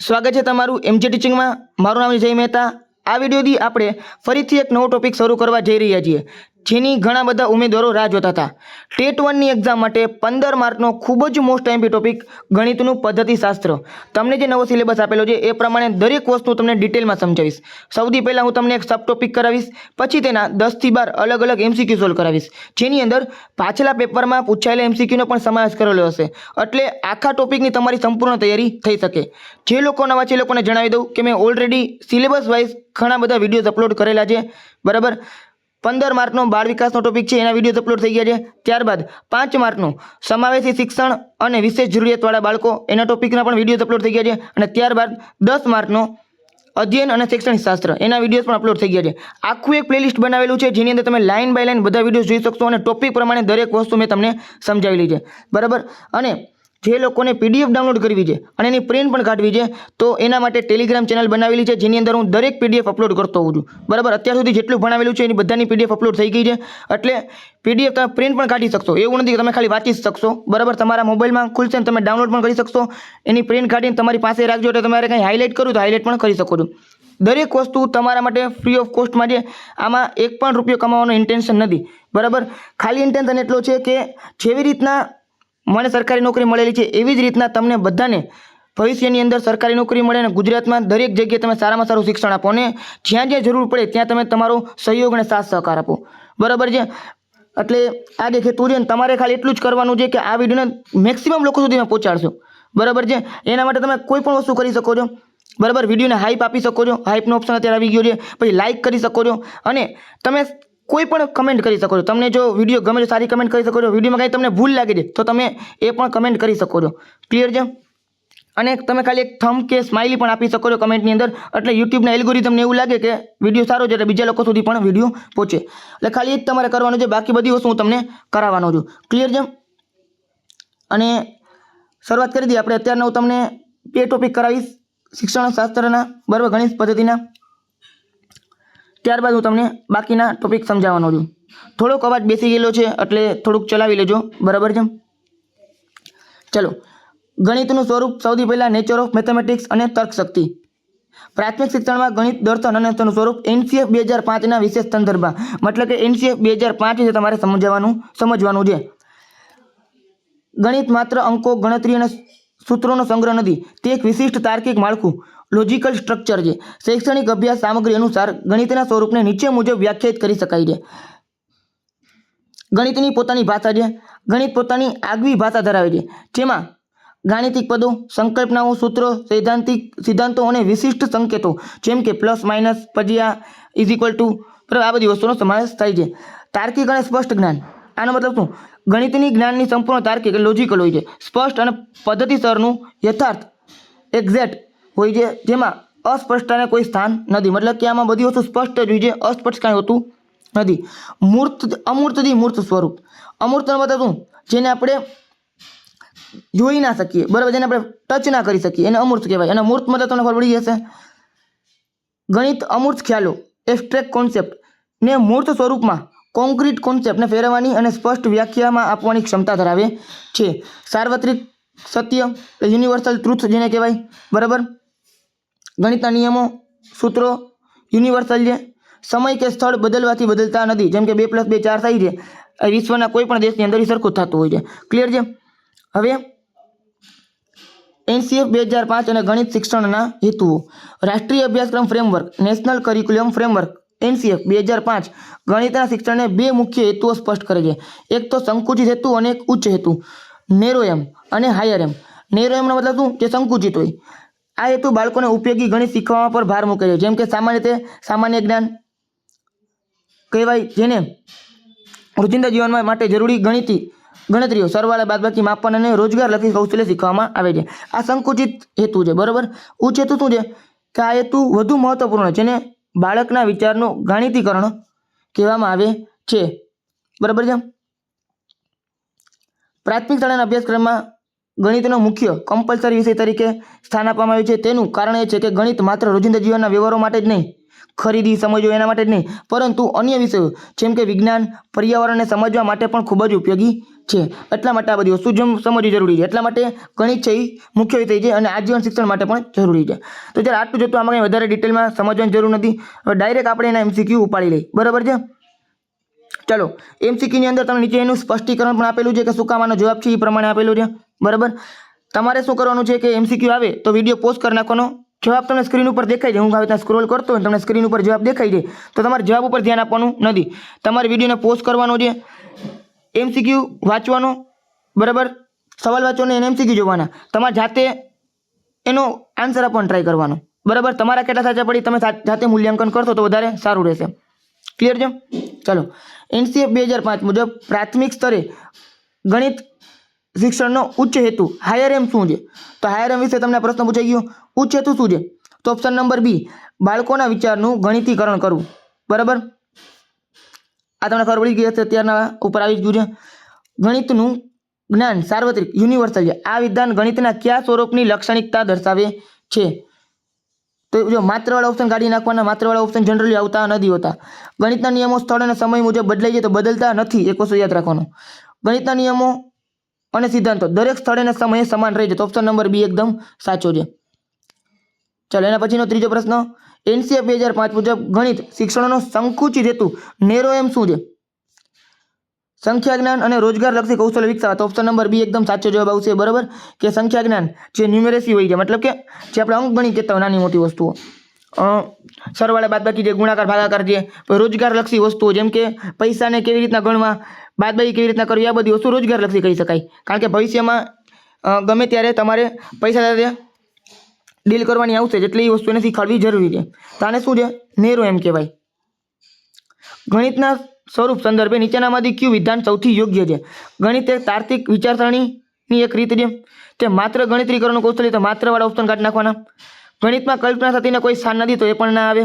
સ્વાગત છે તમારું એમજી ટીચિંગમાં મારું નામ જય મહેતા. આ વિડીયોથી આપણે ફરીથી એક નવો ટોપિક શરૂ કરવા જઈ રહ્યા છીએ. જેની ઘણા બધા ઉમેદવારો રાહ જોતા હતા. ટેટ વનની એક્ઝામ માટે પંદર માર્કનો ખૂબ જ મોસ્ટ એમ્પી ટોપિક ગણિતનું પદ્ધતિશાસ્ત્ર. તમને જે નવો સિલેબસ આપેલો છે, એ પ્રમાણે દરેક વસ્તુ તમને ડિટેલમાં સમજાવીશ. સૌથી પહેલાં હું તમને એક સબ ટોપિક કરાવીશ, પછી તેના દસથી બાર અલગ અલગ એમસીક્યુ સોલ્વ કરાવીશ. જેની અંદર પાછલા પેપરમાં પૂછાયેલા એમસીક્યુનો પણ સમાવેશ કરેલો હશે. એટલે આખા ટોપિકની તમારી સંપૂર્ણ તૈયારી થઈ શકે. જે લોકો નવા છે લોકોને જણાવી દઉં કે મેં ઓલરેડી સિલેબસ વાઇઝ ઘણા બધા વિડીયોઝ અપલોડ કરેલા છે. બરાબર? પંદર માર્કનો બાળ વિકાસનો ટોપિક છે, એના વિડીયોઝ અપલોડ થઈ ગયા છે. ત્યારબાદ પાંચ માર્કનું સમાવેશી શિક્ષણ અને વિશેષ જરૂરિયાતવાળા બાળકો, એના ટોપિકના પણ વિડીયોઝ અપલોડ થઈ ગયા છે. અને ત્યારબાદ દસ માર્કનો અધ્યયન અને શૈક્ષણિક શાસ્ત્ર, એના વિડીયોઝ પણ અપલોડ થઈ ગયા છે. આખું એક પ્લેલિસ્ટ બનાવેલું છે, જેની અંદર તમે લાઇન બાય લાઇન બધા વીડિયો જોઈ શકશો અને ટોપિક પ્રમાણે દરેક વસ્તુ મેં તમને સમજાવેલી છે. બરાબર? અને જે લોકોને પીડીએફ ડાઉનલોડ કરવી છે અને એની પ્રિન્ટ પણ કાઢવી છે, તો એના માટે ટેલિગ્રામ ચેનલ બનાવેલી છે, જેની અંદર હું દરેક પીડીએફ અપલોડ કરતો હોઉં છું. બરાબર? અત્યાર સુધી જેટલું ભણાવેલું છે, એની બધાની પીડીએફ અપલોડ થઈ ગઈ છે. એટલે પીડીએફ તમે પ્રિન્ટ પણ કાઢી શકશો. એવું નથી કે તમે ખાલી વાંચી શકશો. બરાબર? તમારા મોબાઈલમાં ખુલશે તમે ડાઉનલોડ પણ કરી શકશો. એની પ્રિન્ટ કાઢીને તમારી પાસે રાખજો એટલે તમારે કંઈ હાઇલાઇટ કરવું તો હાઇલાઇટ પણ કરી શકો છો. દરેક વસ્તુ તમારા માટે ફ્રી ઓફ કોસ્ટમાં છે. આમાં એક પણ રૂપિયો કમાવાનો ઇન્ટેન્શન નથી. બરાબર? ખાલી ઇન્ટેન્શન એટલો છે કે જેવી રીતના મને સરકારી નોકરી મળેલી છે, એવી જ રીતના તમને બધાને ભવિષ્યની અંદર સરકારી નોકરી મળે અને ગુજરાતમાં દરેક જગ્યાએ તમે સારામાં સારું શિક્ષણ આપો અને જ્યાં જ્યાં જરૂર પડે ત્યાં તમે તમારો સહયોગ અને સાથ સહકાર આપો. બરાબર છે? એટલે આ જે તું છે તમારે ખાલી એટલું જ કરવાનું છે કે આ વિડીયોને મેક્સિમમ લોકો સુધી પહોંચાડશો. બરાબર છે? એના માટે તમે કોઈ પણ વસ્તુ કરી શકો છો. બરાબર, વિડીયોને હાઇપ આપી શકો છો. હાઇપનો ઓપ્શન અત્યારે આવી ગયો છે. પછી લાઇક કરી શકો છો. અને તમે કોઈ પણ કમેન્ટ કરી શકો છો. તમને જો વીડિયો ગમે તો સારી કમેન્ટ કરી શકો છો. વિડીયોમાં કાંઈ તમને ભૂલ લાગે છે, તો તમે એ પણ કમેન્ટ કરી શકો છો. ક્લિયર છે? અને તમે ખાલી એક થમ કે સ્માઇલી પણ આપી શકો છો કમેન્ટની અંદર. એટલે યુટ્યુબના એલ્ગોરિધમને એવું લાગે કે વીડિયો સારો છે, એટલે બીજા લોકો સુધી પણ વીડિયો પહોંચે. એટલે ખાલી એ જ તમારે કરવાનું છે. બાકી બધી વસ્તુ હું તમને કરાવવાનો છું. ક્લિયર છે? અને શરૂઆત કરી દઈએ. આપણે અત્યારના હું તમને બે ટોપિક કરાવીશ. શિક્ષણ શાસ્ત્રના, બરાબર ગણિત પદ્ધતિના. ત્યારબાદ હું તમને બાકીના ટોપિક સમજાવવાનો છું. થોડોક અવાજ બેસી ગયેલો છે, એટલે થોડુંક ચલાવી લેજો. બરાબર છે? ચલો. ગણિતનું સ્વરૂપ સૌથી પહેલાં નેચર ઓફ મેથેમેટિક્સ અને તર્કશક્તિ. પ્રાથમિક શિક્ષણમાં ગણિત, દર્શન અને તેનું સ્વરૂપ એનસીએફ બે હજાર પાંચના વિશેષ સંદર્ભમાં. મતલબ કે એનસીએફ બે હજાર પાંચ વિશે તમારે સમજવાનું સમજવાનું છે. ગણિત માત્ર અંકો, ગણતરી અને સૂત્રોનો સંગ્રહ નથી. તે એક વિશિષ્ટ તાર્કિક માળખું. લોજિકલ સ્ટ્રક્ચર છે. શૈક્ષણિક અભ્યાસ સામગ્રી અનુસાર ગણિતના સ્વરૂપને નીચે મુજબ વ્યાખ્યાયિત કરી શકાય છે. ગણિતની પોતાની ભાષા છે. ગણિત પોતાની આગવી ભાષા ધરાવે છે. જેમાં ગાણિતિક પદો, સંકલ્પનાઓ, સૂત્રો, સૈદ્ધાંતિક સિદ્ધાંતો અને વિશિષ્ટ સંકેતો, જેમ કે પ્લસ માઇનસ પજિયા ઇઝ ઇક્વલ ટુ આ બધી વસ્તુનો સમાવેશ થાય છે. તાર્કિક અને સ્પષ્ટ જ્ઞાન. આનો મતલબ શું? ગણિતની જ્ઞાનની સંપૂર્ણ તાર્કિક લોજિકલ હોય છે. સ્પષ્ટ અને પદ્ધતિસરનું યથાર્થ એક્ઝેક્ટ હોય છે. જેમાં અસ્પષ્ટતાને કોઈ સ્થાન નથી. મતલબ કે આમાં બધી વસ્તુ સ્પષ્ટ જ હોય છે. અસ્પષ્ટ કાંઈ હોતું નથી. મૂર્ત અમૂર્તથી મૂર્ત સ્વરૂપ. અમૂર્ત મતલબ જેને આપણે જોઈ ના શકીએ. બરાબર? જેને આપણે ટચ ના કરી શકીએ. એને અમૂર્ત કહેવાય. અને મૂર્ત મતલબ તમને ખબર પડી જશે? ગણિત અમૂર્ત ખ્યાલો એબ્સ્ટ્રેક્ટ કોન્સેપ્ટ ને મૂર્ત સ્વરૂપમાં કોન્ક્રીટ કોન્સેપ્ટને ફેરવવાની અને સ્પષ્ટ વ્યાખ્યામાં આપવાની ક્ષમતા ધરાવે છે. સાર્વત્રિક સત્ય યુનિવર્સલ ટ્રુથ જેને કહેવાય. બરાબર? ગણિતના નિયમો, સૂત્રો યુનિવર્સલ છે સમય કે સ્થળ બદલવાથી બદલતા નથી. જેમ કે બે પ્લસ બે ચાર થાય છે. વિશ્વના કોઈ પણ દેશની અંદર એ સરખું થતું હોય છે. ક્લિયર છે? હવે, એનસીએફ બે હજાર પાંચ અને ગણિત શિક્ષણના હેતુઓ. રાષ્ટ્રીય અભ્યાસક્રમ framework national curriculum framework NCF બે હજાર પાંચ, ગણિતના શિક્ષણને બે મુખ્ય હેતુઓ સ્પષ્ટ કરે છે. એક તો સંકુચિત હેતુ અને એક ઉચ્ચ હેતુ. નેરો એમ અને હાયર એમ. નેરો એમનો મતલબ શું? જે સંકુચિત હોય. આ હેતુ બાળકોને ઉપયોગી ગણિત શીખવામાં પર ભાર મૂકે છે. જેમ કે સામાન્ય રીતે સામાન્ય જ્ઞાન કહેવાય જેને રોજિંદા જીવનમાં માટે જરૂરી ગણિતી ગણતરીઓ, સરવાળા, બાદબાકી, માપન અને રોજગાર લખી કૌશલ્ય શીખવામાં આવે છે. આ સંકુચિત હેતુ છે, બરાબર? ઉચ્ચ હેતુ શું છે? કે આ હેતુ વધુ મહત્વપૂર્ણ છે, જેને બાળકના વિચારનું ગાણિતીકરણ કહેવામાં આવે છે. બરાબર છે? પ્રાથમિક શાળાના અભ્યાસક્રમમાં ગણિતનો મુખ્ય કમ્પલસરી વિષય તરીકે સ્થાન આપવામાં આવ્યું છે. તેનું કારણ એ છે કે ગણિત માત્ર રોજિંદા જીવનના વ્યવહારો માટે જ નહીં, ખરીદી સમજવું એના માટે જ નહીં, પરંતુ અન્ય વિષયો, જેમ કે વિજ્ઞાન, પર્યાવરણને સમજવા માટે પણ ખૂબ જ ઉપયોગી છે. એટલા માટે આ બધી વસ્તુ જેમ સમજવી જરૂરી છે. એટલા માટે ગણિત છે એ મુખ્ય વિષય છે અને આજીવન શિક્ષણ માટે પણ જરૂરી છે. તો જ્યારે આટલું જતું આમાં કંઈ વધારે ડિટેલમાં સમજવાની જરૂર નથી. હવે ડાયરેક્ટ આપણે એના એમસીક્યુ ઉપાડી લઈએ. બરાબર છે? ચલો એમસીક્યુની અંદર તમને નીચે એનું સ્પષ્ટીકરણ પણ આપેલું છે કે શું કામ જવાબ છે એ પ્રમાણે આપેલું છે. બરાબર? તમારે શું કરવાનું છે કે એમસીક્યુ આવે તો વીડિયો પોસ્ટ કરી નાખવાનો. જવાબ તમને સ્ક્રીન ઉપર દેખાય છે હું આવી રીતના સ્ક્રોલ કરતો હોય તમને સ્ક્રીન ઉપર જવાબ દેખાઈ જાય. તો તમારે જવાબ ઉપર ધ્યાન આપવાનું નથી. તમારે વિડીયોને પોસ્ટ કરવાનો છે. એમસીક્યુ વાંચવાનો. બરાબર? સવાલ વાંચવાનો એને એમસીક્યુ જોવાના. તમારે જાતે એનો આન્સર આપવાનો ટ્રાય કરવાનો. બરાબર? તમારા કેટલા સાચા પડી? તમે જાતે મૂલ્યાંકન કરશો તો વધારે સારું રહેશે. ક્લિયર છે? ચાલો. એનસીએફ બે હજાર પાંચ મુજબ પ્રાથમિક સ્તરે ગણિત શિક્ષણનો ઉચ્ચ હેતુ. હાયર એમ શું છે? તો હાયર એમ વિશે તમને પ્રશ્ન પૂછાઈ ગયો. ઉચ્ચ હેતુ શું છે? તો ઓપ્શન નંબર બી બાળકોના વિચારનું ગણિતીકરણ કરવું. બરાબર? આ તમને ખબર પડી ગઈ હશે, અત્યારના ઉપર આવી ગયું છે. ગણિતનું જ્ઞાન સાર્વત્રિક યુનિવર્સલ છે. આ વિધાન ગણિતના કયા સ્વરૂપની લાક્ષણિકતા દર્શાવે છે? તો જો માત્રવાળા ઓપ્શન કાઢી નાખવાના, માત્રવાળા ઓપ્શન જનરલી આવતા નથી હોતા. ગણિતના નિયમો સ્થળ અને સમય મુજબ બદલાય છે તો બદલતા નથી. એક વસ્તુ યાદ રાખવાનું. ગણિતના નિયમો અને સિદ્ધાંતો. દરેક સ્થળે અને સમયે સમાન રહે છે. તો ઓપ્શન નંબર બી એકદમ સાચો છે. ચાલો, એના પછીનો ત્રીજો પ્રશ્ન. એનસીએફ બે હજાર પાંચ મુજબ ગણિત શિક્ષણનો સંકુચિત હેતુ નેરો એમ શું છે? સંખ્યા જ્ઞાન અને રોજગાર લક્ષી કૌશલ્ય વિકસાવવા. તો ઓપ્શન નંબર બી એકદમ સાચો જવાબ આવશે, બરાબર? કે સંખ્યા જ્ઞાન જે ન્યુમેરેસી હોય છે, મતલબ કે જે આપણે અંક ગણી કહેતા હોય નાની મોટી વસ્તુઓ. સરવાળા બાદબાકી જે ગુણાકાર, ભાગાકાર જે રોજગાર લક્ષી વસ્તુઓ, જેમ કે પૈસાને કેવી રીતના ગણવા બાદબાકી કેવી રીતના કરવી, આ બધી વસ્તુ રોજગાર લક્ષી કહી શકાય. કારણ કે ભવિષ્યમાં ગમે ત્યારે તમારે પૈસા સાથે ડીલ કરવાની આવશે, જેટલી વસ્તુ એને શીખવાડવી જરૂરી છે. તો આને શું છે? નેરો એમ કહેવાય. ગણિતના સ્વરૂપ સંદર્ભે નીચેનામાંથી કયું વિધાન સૌથી યોગ્ય છે? ગણિત એક તાર્કિક વિચારસરણીની એક રીત છે. તે માત્ર ગણતરીકરણનું કૌશલ્ય તો માત્રવાળા ઓપ્શન કાઢી નાખવાના. ગણિતમાં કલ્પના થતીને કોઈ સ્થાન નથી તો એ પણ ના આવે.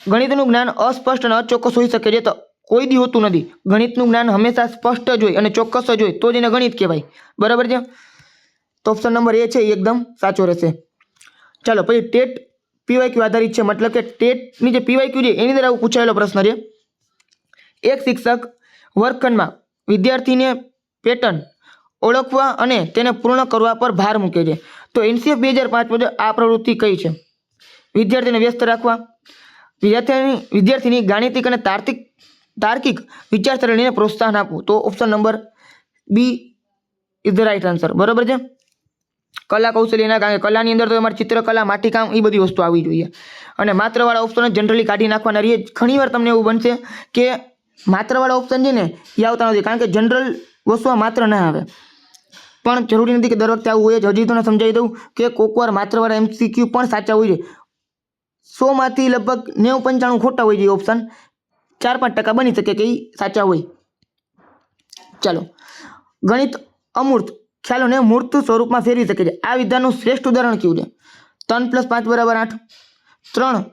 ગણિતનું જ્ઞાન અસ્પષ્ટ અને અચોક્કસ હોઈ શકે છે તો કોઈ દી હોતું નથી. ગણિતનું જ્ઞાન હંમેશા સ્પષ્ટ જ હોય અને ચોક્કસ જ હોય, તો જ એને ગણિત કહેવાય. બરાબર છે? તો ઓપ્શન નંબર એ છે એ એકદમ સાચો રહેશે. ચાલો, પછી ટેટ પીવાયક્યુ આધારિત છે? મતલબ કે ટેટની જે પીવાયક્યુ છે, એની અંદર આવું પૂછાયેલો પ્રશ્ન છે. એક શિક્ષક વર્ગખંડમાં વિદ્યાર્થીને પેટર્ન ઓળખવા અને તેને પૂર્ણ કરવા પર ભાર મૂકે છે. તો એનસીએફ બે હજાર પાંચ મુજબ આ પ્રવૃત્તિ કઈ છે? વિદ્યાર્થીને વ્યસ્ત રાખવા. વિદ્યાર્થીની વિદ્યાર્થીની ગાણિતિક અને તાર્કિક તાર્કિક વિચારસરણીને પ્રોત્સાહન આપવું. તો option number B is the right answer બરાબર છે? કલા કૌશલ્યના, કારણે કલાની અંદર તો અમારે ચિત્રકલા માટીકામ એ બધી વસ્તુ આવવી જોઈએ અને માત્રવાળા ઓપ્શન જનરલી કાઢી નાખવાના રહીએ ઘણીવાર તમને એવું બનશે કે માત્રવાળા ઓપ્શન છે ને એ આવતા નથી, કારણ કે જનરલ વસ્તુમાં માત્ર ના આવે. પણ જરૂરી નથી કે દર વખતે આવું હોય જ. હજી તમને સમજાવી દઉં કે કોકવાર માત્રવાળા એમસીક્યુ પણ સાચા હોય છે. સોમાંથી લગભગ નેવું પંચાણું ખોટા હોય છે ઓપ્શન ચાર પાંચ ટકા બની શકે કે એ સાચા હોય. ચાલો. ગણિત અમૂર્ત. ખ્યાલોને મૂર્ત સ્વરૂપમાં ફેરવી શકે છે. આ વિધાનનું શ્રેષ્ઠ ઉદાહરણ કયું છે? ત્રણ પ્લસ પાંચ બરાબર આઠ. ત્રણ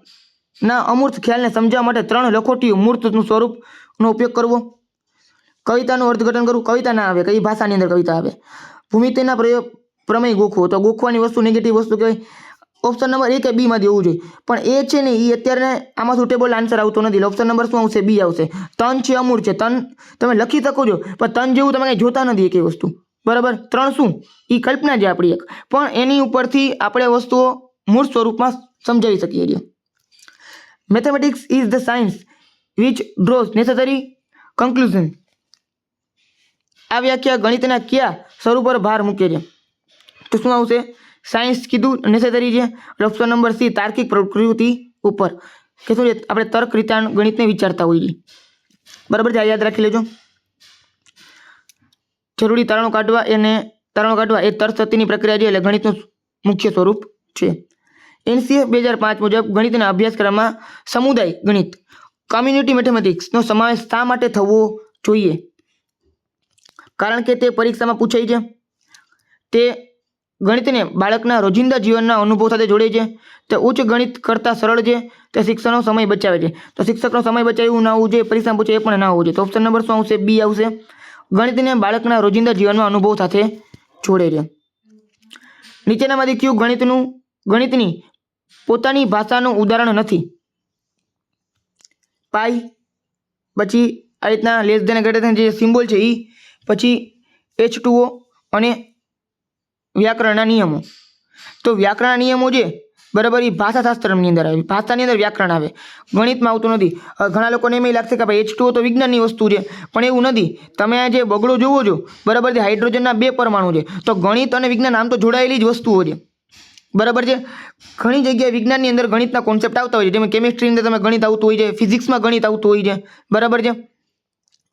ના અમૂર્ત ખ્યાલને સમજાવવા માટે ત્રણ લખોટીઓ મૂર્તનું સ્વરૂપનો ઉપયોગ કરવો. કવિતાનું અર્થઘટન કરવું. કવિતા ના આવે, કઈ ભાષાની અંદર કવિતા આવે. ભૂમિતિના પ્રયોગ પ્રમેય ગોખવો. તો ગોખવાની વસ્તુ નેગેટિવ વસ્તુ કહેવાય. ઓપ્શન નંબર એ કે બીમાં માંથી જોઈએ. પણ એ છે ને એ અત્યારે આમાં સુટેબલ આન્સર આવતો નથી. ઓપ્શન નંબર શું આવશે? બી આવશે. તન છે અમૂળ છે. તન તમે લખી શકો છો, પણ તન જેવું તમે કંઈ જોતા નથી એક વસ્તુ. બરાબર? ત્રણ શું? એ કલ્પના છે આપણી એક. પણ એની ઉપરથી આપણે વસ્તુઓ મૂળ સ્વરૂપમાં સમજાવી શકીએ છીએ. Mathematics is the science which draws necessary conclusion આ વ્યાખ્યા ગણિતના કયા સ્વરૂપ પર ભાર મૂકે છે? તો શું આવશે? સાયન્સ કીધું નેસેસરી છે ઓપ્શન નંબર સી તાર્કિક પ્રકૃતિ ઉપર. કે શું આપણે તર્ક રીતે ગણિતને વિચારતા હોઈએ બરાબર છે? આ યાદ રાખી લેજો. જરૂરી તારણો કાઢવા એને તારણો કાઢવા એ તર્ક શક્તિની પ્રક્રિયા છે એટલે ગણિતનું મુખ્ય સ્વરૂપ છે. એનસીએફ બે હજાર પાંચ મુજબ ગણિતના અભ્યાસક્રમમાં સમુદાય ગણિત કોમ્યુનિટી મેથેમેટિક્સનો સમાવેશ શા માટે થવો જોઈએ? કારણ કે તે પરીક્ષામાં પૂછાય છે. તે ગણિતને બાળકના રોજિંદા જીવનના અનુભવ સાથે જોડે છે. તે ઉચ્ચ ગણિત કરતાં સરળ છે. તે શિક્ષણનો સમય બચાવે છે. તો શિક્ષકનો સમય બચાવે એવું ના હોવું જોઈએ પરીક્ષા પૂછે એ પણ ના હોવું જોઈએ. તો ઓપ્શન નંબર શું આવશે? બી આવશે. ગણિતને બાળકના રોજિંદા જીવનના અનુભવ સાથે જોડે છે. નીચેનામાંથી કયું ગણિતનું, ગણિતની પોતાની ભાષાનું ઉદાહરણ નથી? પાઈ, પછી આ રીતના લેસ દેન ગ્રેટર જે સિમ્બોલ છે એ પછી એચ ટુઓ અને વ્યાકરણના નિયમો. તો વ્યાકરણના નિયમો જે, બરાબર એ ભાષાશાસ્ત્રની અંદર આવે. ભાષાની અંદર વ્યાકરણ આવે. ગણિતમાં આવતું નથી. ઘણા લોકોને એમ લાગશે કે ભાઈ એચ ટુ તો વિજ્ઞાનની વસ્તુ છે. પણ એવું નથી. તમે આ જે બગડો જોવો છો, બરાબર છે હાઇડ્રોજનના બે પરમાણુ છે, તો ગણિત અને વિજ્ઞાન આમ તો જોડાયેલી જ વસ્તુઓ છે. બરાબર છે? ઘણી જગ્યાએ વિજ્ઞાનની અંદર ગણિતના કોન્સેપ્ટ આવતા હોય છે. જેમ કેમિસ્ટ્રીની અંદર તમે ગણિત આવતું હોય છે ફિઝિક્સમાં ગણિત આવતું હોય છે. બરાબર છે?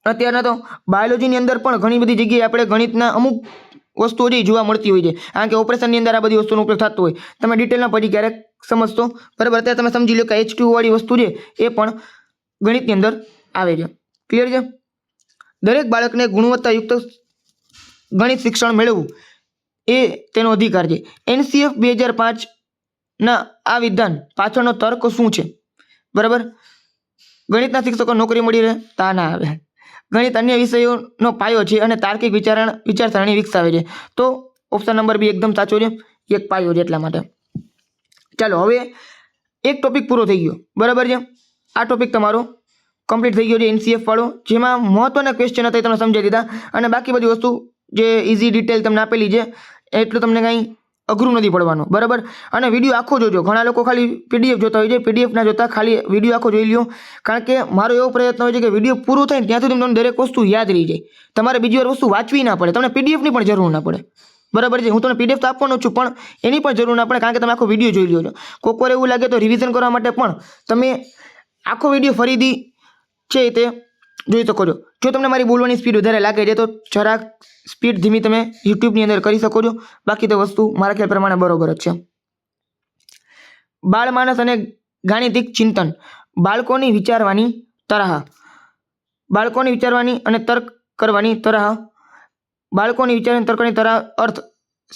અત્યારના તો બાયોલોજીની અંદર પણ ઘણી બધી જગ્યાએ આપણે ગણિતના અમુક વસ્તુઓ જે જોવા મળતી હોય છે. કારણ કે ઓપરેશનની અંદર આ બધી વસ્તુનો ઉપયોગ થતો હોય. તમે ડિટેલમાં પછી ક્યારેક સમજતો બરાબર? અત્યારે તમે સમજી લો કે એચ વાળી વસ્તુ છે, એ પણ ગણિતની અંદર આવે છે. ક્લિયર છે? દરેક બાળકને ગુણવત્તાયુક્ત ગણિત શિક્ષણ મેળવવું એ તેનો અધિકાર છે. એનસીએફ બે હજાર પાંચના આ વિધાન પાછળનો તર્ક શું છે? બરાબર? ગણિતના શિક્ષકો નોકરી મળી રહે, તા ના આવે. ગણિત અન્ય વિષયોનો પાયો છે અને તાર્કિક વિચારણ, વિચારસરણી વિકસાવે છે. તો ઓપ્શન નંબર બી એકદમ સાચો છે. એક પાયો છે એટલા માટે. ચાલો, હવે એક ટોપિક પૂરો થઈ ગયો. બરાબર છે? આ ટોપિક તમારો કમ્પ્લીટ થઈ ગયો છે એનસીએફ વાળો. જેમાં મહત્વના ક્વેશ્ચન હતા એ તમને સમજાવી દીધા. અને બાકી બધી વસ્તુ જે ઇઝી ડિટેલ તમને આપેલી છે, એટલું તમને કાંઈ અઘરું નથી પડવાનું, બરાબર? અને વીડિયો આખો જોજો. ઘણા લોકો ખાલી પીડીએફ જોતા હોય છે. પીડીએફ ના જોતા ખાલી વીડિયો આખો જોઈ લ્યો. કારણ કે મારો એવો પ્રયત્ન હોય છે કે વીડિયો પૂરો થાય ત્યાં સુધી તમને દરેક વસ્તુ યાદ રહી જાય. તમારે બીજી વાર વસ્તુ વાંચવી ના પડે. તમને પીડીએફની પણ જરૂર ના પડે. બરાબર છે? હું તમને પીડીએફ તો આપવાનો છું, પણ એની પણ જરૂર ના પડે કારણ કે તમે આખો વીડિયો જોઈ લો છો. કોક વાર એવું લાગે તો રિવિઝન કરવા માટે પણ તમે આખો વીડિયો ફરીથી છે તે જોઈ શકો છો. જો તમને મારી બોલવાની સ્પીડ વધારે લાગે છે, તો જરાક સ્પીડ ધીમી તમે યુટ્યુબની અંદર કરી શકો છો. બાકી તો વસ્તુ મારા ખ્યાલ પ્રમાણે બરોબર જ છે. બાળ માનસ અને ગાણિતિક ચિંતન. બાળકોની વિચારવાની તરાહ. બાળકોની વિચારવાની અને તર્ક કરવાની તરાહ. બાળકોની વિચારવાની તર્ક કરવાની તરાહ અર્થ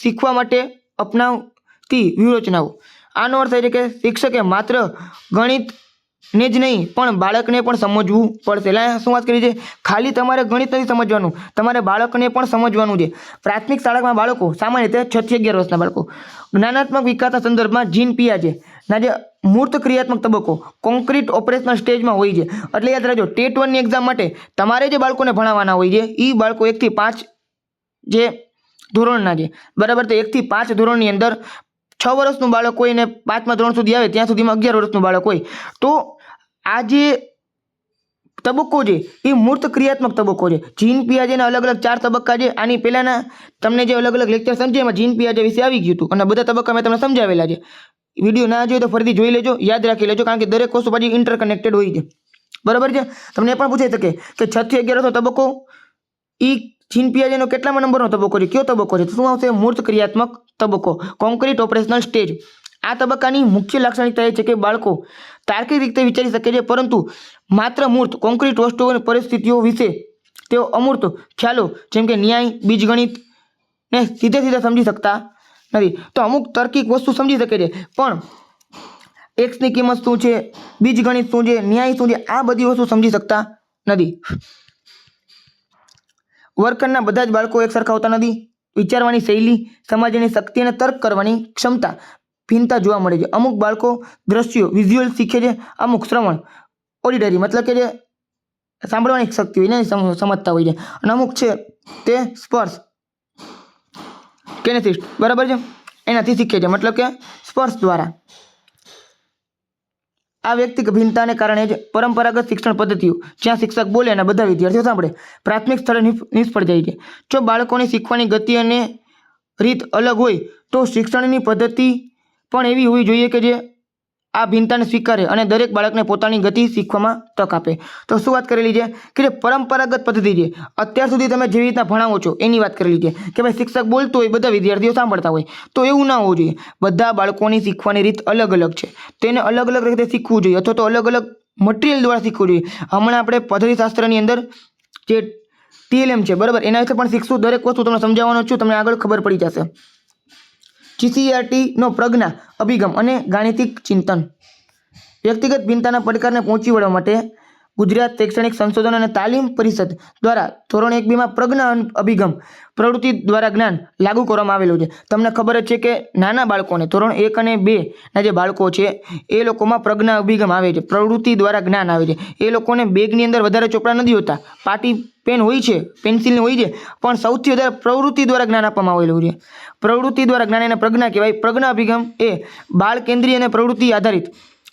શીખવા માટે અપનાવતી વ્યૂહરચનાઓ. આનો અર્થ એ છે કે શિક્ષકે માત્ર ગણિત ને જ નહીં, પણ બાળકને પણ સમજવું પડશે. એટલે શું વાત કરી છે? ખાલી તમારે ગણિત નથી સમજવાનું. તમારે બાળકને પણ સમજવાનું છે. પ્રાથમિક શાળામાં બાળકો, સામાન્ય રીતે છ થી અગિયાર વર્ષના બાળકો, જ્ઞાનાત્મક વિકાસના સંદર્ભમાં જીન પિયા છે. ના, જે મૂર્ત ક્રિયાત્મક તબક્કો કોન્ક્રીટ ઓપરેશનલ સ્ટેજમાં હોય છે. એટલે યાદ રાખજો, ટેટ વનની એક્ઝામ માટે તમારે જે બાળકોને ભણાવવાના હોય છે એ બાળકો એકથી પાંચ જે ધોરણના છે. બરાબર, તો એકથી પાંચ ધોરણની અંદર છ વર્ષનું બાળક હોય ને પાંચમા ધોરણ સુધી આવે, ત્યાં સુધીમાં અગિયાર વર્ષનું બાળક હોય. તો આ જે તબક્કો છે, એ મૂર્ત ક્રિયાત્મક તબક્કો છે. જીન પિયાજેના અલગ અલગ ચાર તબક્કા છે. આની પહેલાંના તમને જે અલગ અલગ લેક્ચર સમજે એમાં જીન પિયાજે વિશે આવી ગયું હતું. અને બધા તબક્કા મેં તમને સમજાવેલા છે. વીડિયો ના જોઈએ તો ફરીથી જોઈ લેજો, યાદ રાખી લેજો, કારણ કે દરેક વસ્તુ પાછી ઇન્ટરકનેક્ટેડ હોય છે. બરાબર છે? તમને એ પણ પૂછાઈ શકે કે છ થી અગિયારનો તબક્કો એ જીન પિયાજેનો કેટલામાં નંબરનો તબક્કો છે? કયો તબક્કો છે? શું આવશે? મૂર્ત ક્રિયાત્મક તબક્કો. કોન્ક્રીટ ઓપરેશનલ સ્ટેજ આ તબક્કાની મુખ્ય લાક્ષણિકતા એ છે કે બાળકો તાર્કિક રીતે વિચારી શકે છે, પરંતુ માત્ર મૂર્ત કોન્ક્રીટ વસ્તુઓ અને પરિસ્થિતિઓ વિશે તેઓ અમૂર્ત ખ્યાલો, જેમ કે ન્યાય, બીજગણિત ને સીધે સીધા સમજી શકતા નથી. તો અમુક તાર્કિક વસ્તુ સમજી શકે છે, પણ એક્સની કિંમત શું છે, બીજગણિત શું છે, ન્યાય શું છે, આ બધી વસ્તુ સમજી શકતા નથી. વર્કરના બધા જ બાળકો એક સરખા હોતા નથી. વિચારવાની શૈલી, સમાજની શક્તિ અને તર્ક કરવાની ક્ષમતા ભિન્નતા જોવા મળે છે. અમુક બાળકો દ્રશ્યો વિઝ્યુઅલ શીખે છે, અમુક શ્રવણ ઓડિટરી મતલબ કે જે સાંભળવાની શક્તિ હોય ને સમજતા હોય છે. અને અમુક છે તે સ્પર્શ. કેનેસિસ્ટ બરાબર છે? એનાથી શીખે છે. મતલબ કે સ્પર્શ દ્વારા. આ વ્યક્તિગત ભિન્નતાને કારણે જ પરંપરાગત શિક્ષણ પદ્ધતિઓ, જ્યાં શિક્ષક બોલે અને બધા વિદ્યાર્થીઓ સાંભળે, પ્રાથમિક સ્થળે નિષ્ફળ જાય છે. જો બાળકોની શીખવાની ગતિ અને રીત અલગ હોય, તો શિક્ષણની પદ્ધતિ પણ એવી હોવી જોઈએ કે જે આ ભિન્નતાને સ્વીકારે અને દરેક બાળકને પોતાની ગતિ શીખવામાં તક આપે. તો શું વાત કરેલી છે? કે જે પરંપરાગત પદ્ધતિ છે. અત્યાર સુધી તમે જેવી રીતના ભણાવો છો, એની વાત કરેલી છે કે ભાઈ શિક્ષક બોલતો હોય, બધા વિદ્યાર્થીઓ સાંભળતા હોય, તો એવું ના હોવું જોઈએ. બધા બાળકોની શીખવાની રીત અલગ અલગ છે. તેને અલગ અલગ રીતે શીખવું જોઈએ અથવા તો અલગ અલગ મટીરિયલ દ્વારા શીખવું જોઈએ. હમણાં આપણે પદ્ધતિશાસ્ત્રની અંદર જે ટીએલએમ છે, બરાબર? એના વિશે પણ શીખશું. દરેક વસ્તુ તમને સમજાવવાનો છું, તમને આગળ ખબર પડી જશે. જીસીઆરટીનો પ્રજ્ઞા અભિગમ અને ગાણિતિક ચિંતન. વ્યક્તિગત ભિન્નતાના પડકારને પહોંચી વળવા માટે ગુજરાત શૈક્ષણિક સંશોધન અને તાલીમ પરિષદ દ્વારા ધોરણ એક બીમાં પ્રજ્ઞા અભિગમ પ્રવૃત્તિ દ્વારા જ્ઞાન લાગુ કરવામાં આવેલું છે. તમને ખબર જ છે કે નાના બાળકોને ધોરણ એક અને બેના જે બાળકો છે, એ લોકોમાં પ્રજ્ઞા અભિગમ આવે છે. પ્રવૃત્તિ દ્વારા જ્ઞાન આવે છે. એ લોકોને બેગની અંદર વધારે ચોપડા નથી હોતા. પાટી, પેન હોય છે, પેન્સિલની હોય છે, પણ સૌથી વધારે પ્રવૃત્તિ દ્વારા જ્ઞાન આપવામાં આવેલું છે. પ્રવૃત્તિ દ્વારા જ્ઞાન એને પ્રજ્ઞા કહેવાય. પ્રજ્ઞા અભિગમ એ બાળ કેન્દ્રીય અને પ્રવૃત્તિ આધારિત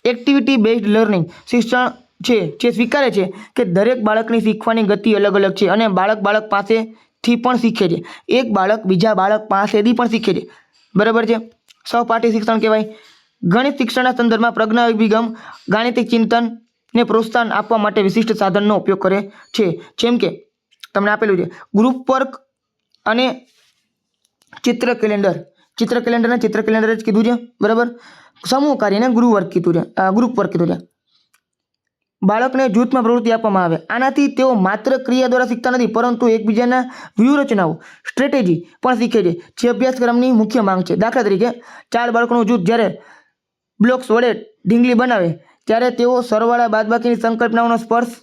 એક્ટિવિટી બેઝડ લર્નિંગ શિક્ષણ છે, જે સ્વીકારે છે કે દરેક બાળકની શીખવાની ગતિ અલગ અલગ છે અને બાળક બાળક પાસેથી પણ શીખે છે. એક બાળક બીજા બાળક પાસેથી પણ શીખે છે. બરાબર છે? સહપાઠી શિક્ષણ કહેવાય. ગણિત શિક્ષણના સંદર્ભમાં પ્રજ્ઞા અભિગમ, ગાણિતિક ચિંતન ને પ્રોત્સાહન આપવા માટે વિશિષ્ટ સાધનનો ઉપયોગ કરે છે. જેમ કે તમને આપેલું છે ગ્રુપ વર્ક અને ચિત્ર કેલેન્ડર ચિત્ર કેલેન્ડરને ચિત્ર કેલેન્ડર જ કીધું છે. બરાબર? સમૂહ કાર્યને ગ્રુપ વર્ક કીધું છે. ગ્રુપ વર્ક કીધું છે. બાળકને જૂથમાં પ્રવૃત્તિ આપવામાં આવે. આનાથી તેઓ માત્ર ક્રિયા દ્વારા શીખતા નથી, પરંતુ એકબીજાના વ્યૂહરચનાઓ, સ્ટ્રેટેજી પણ શીખે છે, જે અભ્યાસક્રમની મુખ્ય માંગ છે. દાખલા તરીકે, ચાર બાળકોનું જૂથ જ્યારે બ્લોક્સ વડે ઢીંગલી બનાવે, ત્યારે તેઓ સરવાળા, બાદબાકીની સંકલ્પનાઓનો સ્પર્શ,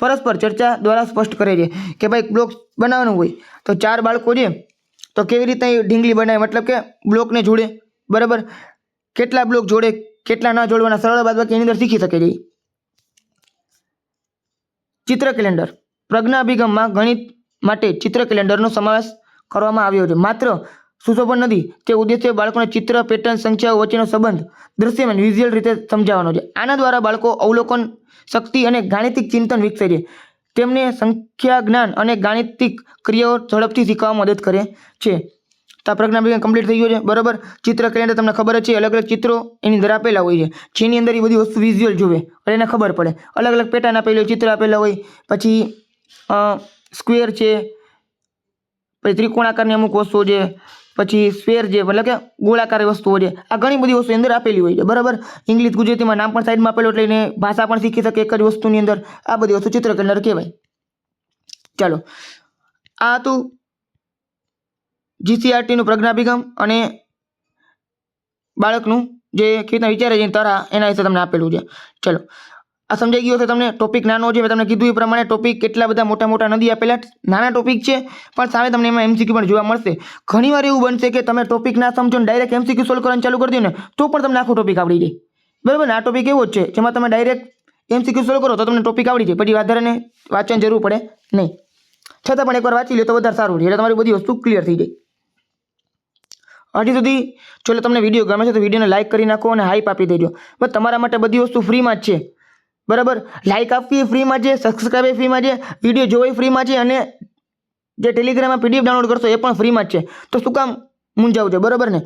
પરસ્પર ચર્ચા દ્વારા સ્પષ્ટ કરે છે કે ભાઈ બ્લોક બનાવવાનું હોય તો ચાર બાળકો છે, તો કેવી રીતે ઢીંગલી બનાવે? મતલબ કે બ્લોકને જોડે, બરાબર? કેટલા બ્લોક જોડે, કેટલા ન જોડવાના સરળ બાદબાકી એની અંદર શીખી શકે છે. ચિત્ર કેલેન્ડર. પ્રજ્ઞા અભિગમમાં ગણિત માટે ચિત્ર કેલેન્ડરનો સમાવેશ કરવામાં આવ્યો છે. માત્ર સુશોભન નથી, તે ઉદ્દેશ્ય બાળકોને ચિત્ર, પેટર્ન, સંખ્યાઓ વચ્ચેનો સંબંધ દ્રશ્યમાન વિઝ્યુઅલ રીતે સમજાવવાનો છે. આના દ્વારા બાળકો અવલોકન શક્તિ અને ગાણિતિક ચિંતન વિકસે છે. તેમને સંખ્યા જ્ઞાન અને ગાણિતિક ક્રિયાઓ ઝડપથી શીખવામાં મદદ કરે છે. તો આ પ્રજ્ઞા અભિગમ કમ્પ્લીટ થઈ ગયો છે. બરાબર? ચિત્ર કેલેન્ડર તમને ખબર જ છે અલગ અલગ ચિત્રો એની અંદર આપેલા હોય છે. જેની અંદર એ બધી વસ્તુ વિઝ્યુઅલ જોવે એટલે એને ખબર પડે. અલગ અલગ પેટર્ન આપેલી હોય, ચિત્ર આપેલા હોય, પછી સ્ક્વેર છે, પછી ત્રિકોણાકારની અમુક વસ્તુઓ છે, પછી સ્ફેર છે, મતલબ કે ગોળાકાર વસ્તુઓ છે. આ ઘણી બધી વસ્તુ અંદર આપેલી હોય છે, બરાબર? ઇંગ્લિશ, ગુજરાતીમાં નામ પણ સાઈડમાં આપેલું એટલે એને ભાષા પણ શીખી શકે એક જ વસ્તુની અંદર. આ બધી વસ્તુ ચિત્ર કેલેન્ડર કહેવાય. ચાલો. આ હતું જીસીઆરટીનું પ્રજ્ઞાભિગમ અને બાળકનું જે ખેતના વિચારે છે તારા એના વિશે તમને આપેલું છે. ચલો. આ સમજાઈ ગયું હશે તમને? ટોપિક નાનો છે, મેં તમને કીધું એ પ્રમાણે ટોપિક કેટલા બધા મોટા મોટા નથી આપેલા નાના ટોપિક છે, પણ સામે તમને એમાં એમસીક્યુ પણ જોવા મળશે. ઘણીવાર એવું બનશે કે તમે ટોપિક ના સમજો ને ડાયરેક્ટ એમસીક્યુ સોલ્વ કરવાનું ચાલુ કરી દો ને, તો પણ તમને આખો ટોપિક આવડી જાય. બરાબર? આ ટોપિક એવો જ છે, જેમાં તમે ડાયરેક્ટ એમસીક્યુ સોલ્વ કરો તો તમને ટોપિક આવડી જાય. પછી વધારેને વાંચવાની જરૂર પડે નહીં. છતાં પણ એકવાર વાંચી લો તો વધારે સારું રહે, એટલે તમારી બધી વસ્તુ ક્લિયર થઈ જાય. હજી સુધી જો તમને વીડિયો ગમે છે તો વિડીયોને લાઇક કરી નાખો અને હાઈપ આપી દેજો. બસ તમારા માટે બધી વસ્તુ ફ્રીમાં જ છે. બરાબર? લાઇક આપવી ફ્રીમાં છે સબસ્ક્રાઈબ એ ફ્રીમાં છે, વીડિયો જોવો ફ્રીમાં છે અને જે ટેલિગ્રામમાં પીડીએફ ડાઉનલોડ કરશો એ પણ ફ્રીમાં જ છે. તો શું કામ મૂંઝાવું છે? બરાબર ને?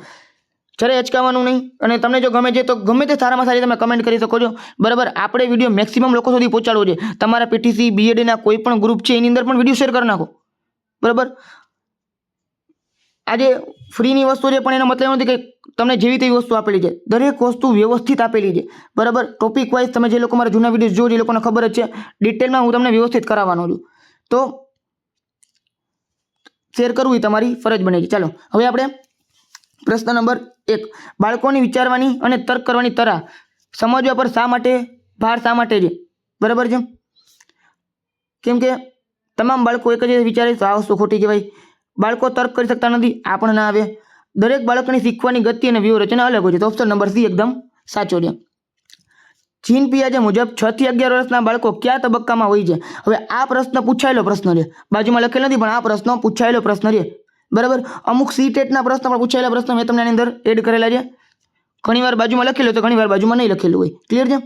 જ્યારે અચકાવાનું નહીં. અને તમને જો ગમે છે તો ગમે તે સારામાં સારી તમે કમેન્ટ કરી શકો છો. બરાબર? આપણે વીડિયો મેક્સિમમ લોકો સુધી પહોંચાડવો છે. તમારા પીટીસી બીએડના કોઈ પણ ગ્રુપ છે, એની અંદર પણ વીડિયો શેર કરી નાખો. બરાબર? આજે ફ્રીની વસ્તુ છે, પણ એનો મતલબ નથી કે તમને જેવી તેવી વસ્તુ આપેલી છે. દરેક વસ્તુ વ્યવસ્થિત આપેલી છે. બરાબર? ટોપિક વાઇઝ તમે જે લોકો મારા જૂના વીડિયો છો એ લોકોને ખબર જ છે ડિટેલમાં હું તમને વ્યવસ્થિત કરાવવાનો છું. તો શેર કરવું એ તમારી ફરજ બને છે. ચાલો, હવે આપણે પ્રશ્ન નંબર એક. બાળકોની વિચારવાની અને તર્ક કરવાની તરા. સમજવા પર શા માટે? ભાર શા માટે છે? બરાબર છે? કેમ કે તમામ બાળકો એક જ વિચારે તો આ વસ્તુ ખોટી કહેવાય. બાળકો તર્ક કરી શકતા નથી, આ પણ ના આવે. દરેક બાળકની શીખવાની ગતિ અને વ્યૂહરચના અલગ હોય છે. તો ઓપ્શન નંબર સી એકદમ સાચો છે. ચીન પિયાજે મુજબ છ થી અગિયાર વર્ષના બાળકો કયા તબક્કામાં હોય છે? હવે આ પ્રશ્ન પૂછાયેલો પ્રશ્ન છે. બાજુમાં લખેલ નથી, પણ આ પ્રશ્ન પૂછાયેલો પ્રશ્ન છે. બરાબર? અમુક સી ટેટના પ્રશ્ન પણ પૂછાયેલા પ્રશ્ન મેં તમને આની અંદર એડ કરેલા છે. ઘણીવાર બાજુમાં લખેલું તો ઘણીવાર બાજુમાં નહીં લખેલું હોય. ક્લિયર છે?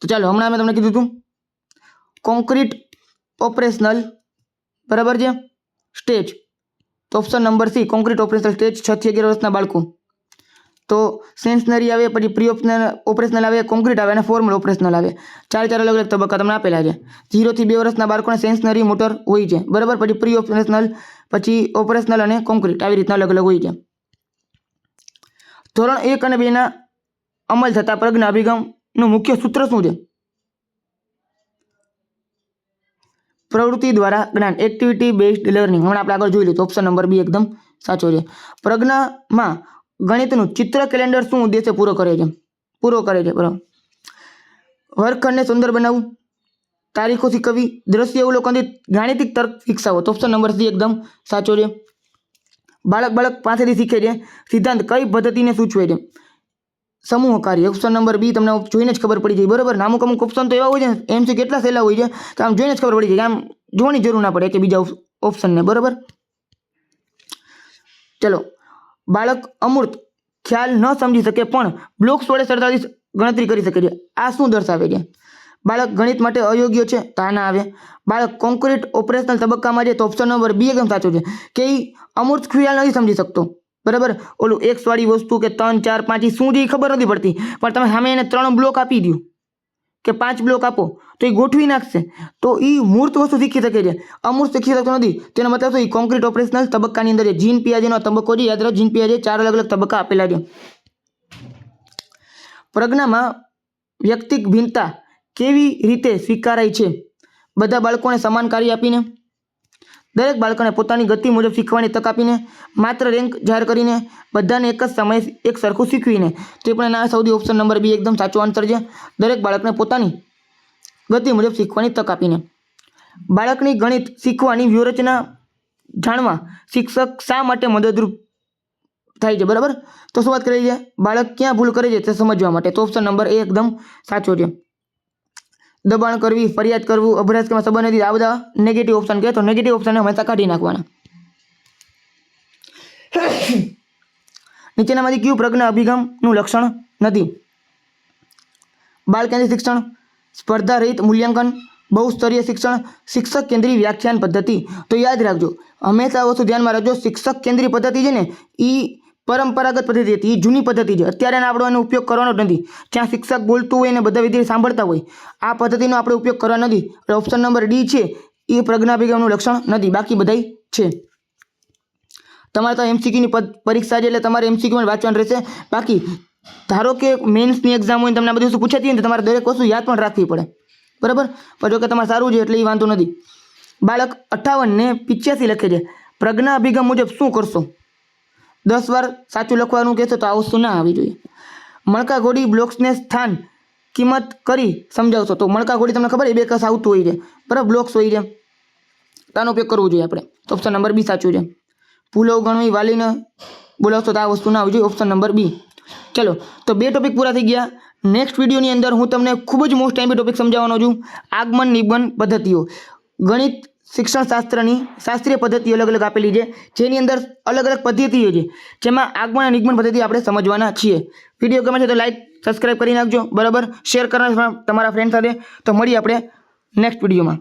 તો ચાલો, હમણાં મેં તમને કીધું હતું કોન્ક્રીટ ઓપરેશનલ બરાબર છે? સ્ટેજ. તો option number C concrete operational stage, છ થી અગિયાર વર્ષના બાળકો. તો સેન્સનરી આવે, પછી પ્રી ઓપ્શનલ ઓપરેશનલ આવે કોન્ક્રીટ આવે અને ફોર્મલ ઓપરેશનલ આવે. ચાર ચાર અલગ અલગ તબક્કા તમને આપેલા છે. ઝીરોથી બે વર્ષના બાળકોને સેન્સનરી મોટર હોય છે. બરાબર? પછી પ્રી ઓપરેશનલ પછી ઓપરેશનલ અને કોન્ક્રીટ આવી રીતના અલગ અલગ હોય છે. ધોરણ એક અને બેના અમલ થતા પ્રજ્ઞા અભિગમનું મુખ્ય સૂત્ર શું છે? પ્રવૃત્તિ દ્વારા જ્ઞાન એક્ટિવિટી બેસ્ડ લર્નિંગ હમણાં આપણે આગળ જોઈ લીધું ઓપ્શન નંબર બી એકદમ સાચો છે. પ્રજ્ઞામાં ગણિતનું ચિત્ર કેલેન્ડર શું ઉદ્દેશ્ય પૂરો કરે છે? પૂરો કરે છે, બરાબર. વર્ગખંડને સુંદર બનાવવું તારીખો શીખવવી દ્રશ્ય અવલોકનથી ગાણિતિક તર્ક વિકસાવો. તો ઓપ્શન નંબર સી એકદમ સાચો છે. બાળક બાળક પાસેથી શીખે છે. સિદ્ધાંત કઈ પદ્ધતિને સૂચવે છે? સમૂહ કાર્ય. ઓપ્શન નંબર બી તમને જોઈને જ ખબર પડી જાય. બરાબર? અમુક અમુક ઓપ્શન તો એવા હોય છે એમ છે કેટલા સહેલા હોય છે કે આમ જોઈને જ ખબર પડી જાય આમ જોવાની જરૂર ના પડે કે બીજા ઓપ્શનને બરાબર? ચલો. બાળક અમૂર્ત ખ્યાલ ન સમજી શકે પણ બ્લોક્સ વડે સરળતાથી ગણતરી કરી શકે છે. આ શું દર્શાવે છે? બાળક ગણિત માટે અયોગ્ય છે, તો ના આવે. બાળક કોન્ક્રીટ ઓપરેશનલ તબક્કામાં છે, તો ઓપ્શન નંબર બી એકદમ સાચો છે. કે એ અમૂર્ત ખ્યાલ નથી સમજી શકતો. બરાબર? ઓલું એક્સવાળી વસ્તુ કે ત્રણ, ચાર, પાંચ એ શું છે એ ખબર નથી પડતી. પણ તમે સામે એને ત્રણ બ્લોક આપી દો કે પાંચ બ્લોક આપો, તો એ ગોઠવી નાખશે. તો એ મૂર્ત વસ્તુ શીખી શકે છે. અમૂર્ત શીખી શકતો નથી. તેનો મતલબ શું? એ કોન્ક્રીટ ઓપરેશનલ તબક્કાની અંદર છે. જીન પિયાજીનો તબક્કો છે. યાદ રાખો જીન પિયાજે ચાર અલગ અલગ તબક્કા આપેલા છે. પ્રજ્ઞામાં વ્યક્તિક ભિન્નતા કેવી રીતે સ્વીકારાય છે? બધા બાળકોને સમાન કાર્ય આપીને દરેક બાળકોને પોતાની ગતિ મુજબ શીખવાની તક આપીને માત્ર રેન્ક જાહેર કરીને બધાને એક જ સમયે એક સરખું શીખવીને તે પણ એના સૌથી ઓપ્શન નંબર બી એકદમ સાચો આન્સર છે. દરેક બાળકને પોતાની ગતિ મુજબ શીખવાની તક આપીને. બાળકની ગણિત શીખવાની વ્યૂહરચના જાણવા શિક્ષક શા માટે મદદરૂપ થાય છે? બરાબર? તો શું વાત કરી છે બાળક ક્યાં ભૂલ કરે છે તે સમજવા માટે. તો ઓપ્શન નંબર એ એકદમ સાચો છે. દબાણ કરવી, ફરિયાદ કરવું અભ્યાસક્રમમાં સંબંધ નથી આ બધા નેગેટિવ ઓપ્શન કહે તો નેગેટિવ ઓપ્શનને હંમેશા કાઢી નાખવાના. નીચેનામાંથી કયું પ્રજ્ઞા અભિગમનું લક્ષણ નથી? બાળ કેન્દ્રિત શિક્ષણ, સ્પર્ધા રહિત મૂલ્યાંકન, બહુસ્તરીય શિક્ષણ, શિક્ષક કેન્દ્રીય વ્યાખ્યાન પદ્ધતિ. તો યાદ રાખજો, હંમેશા વસ્તુ ધ્યાનમાં રાખજો, શિક્ષક કેન્દ્રીય પદ્ધતિ છે ને એ પરંપરાગત પદ્ધતિ હતી. એ જૂની પદ્ધતિ છે. અત્યારે આપણો એનો ઉપયોગ કરવાનો જ નથી. જ્યાં શિક્ષક બોલતું હોય ને બધા વિદ્યાર્થી સાંભળતા હોય, આ પદ્ધતિનો આપણે ઉપયોગ કરવાનો નથી. એટલે ઓપ્શન નંબર ડી છે એ પ્રજ્ઞાભિગમનું લક્ષણ નથી. બાકી બધાય છે. તમારે તો એમસીક્યુની પરીક્ષા છે એટલે તમારે એમસીક્યુમાં વાંચવાનું રહેશે. બાકી, ધારો કે મેન્સની એક્ઝામ હોય તમને બધી વસ્તુ પૂછાતી હોય તો તમારે દરેક વસ્તુ યાદ પણ રાખવી પડે. બરાબર? પણ જો કે તમારે સારું છે એટલે એ વાંધો નથી. બાળક અઠ્ઠાવનને પિચ્યાસી લખે છે. પ્રજ્ઞા અભિગમ મુજબ શું કરશો? દસ વાર સાચું લખવાનું કહેશો તો આ વસ્તુ ના આવી જોઈએ? મણકા ઘોડી બ્લોક્સને સ્થાન કિંમત કરી સમજાવશો તો મણકા ઘોડી તમને ખબર એ બે કસ આવતું હોય છે. બરાબર, બ્લોક્સ હોય છે. તાનો ઉપયોગ કરવો જોઈએ આપણે. તો ઓપ્શન નંબર બી સાચું છે. ભૂલો ગણવી વાલીને બોલાવશો તો આ વસ્તુ ના આવી જોઈએ. Option number B. ચલો, તો બે ટોપિક પૂરા થઈ ગયા. નેક્સ્ટ વિડીયોની અંદર હું તમને ખૂબ જ મોસ્ટ ટાઈમ ટોપિક સમજાવવાનો છું. આગમન નિગમન પદ્ધતિઓ. ગણિત શિક્ષણ શાસ્ત્રની શાસ્ત્રીય પદ્ધતિ અલગ અલગ આપેલી છે, જેની અંદર અલગ અલગ પદ્ધતિઓ છે, જેમાં આગમન અને નિગમન પદ્ધતિ આપણે સમજવાના છીએ. વીડિયો ગમે છે તો લાઈક સબસ્ક્રાઈબ કરી નાખજો. બરાબર? શેર કરવાના તમારા ફ્રેન્ડ સાથે. તો મળીએ આપણે નેક્સ્ટ વિડીયોમાં.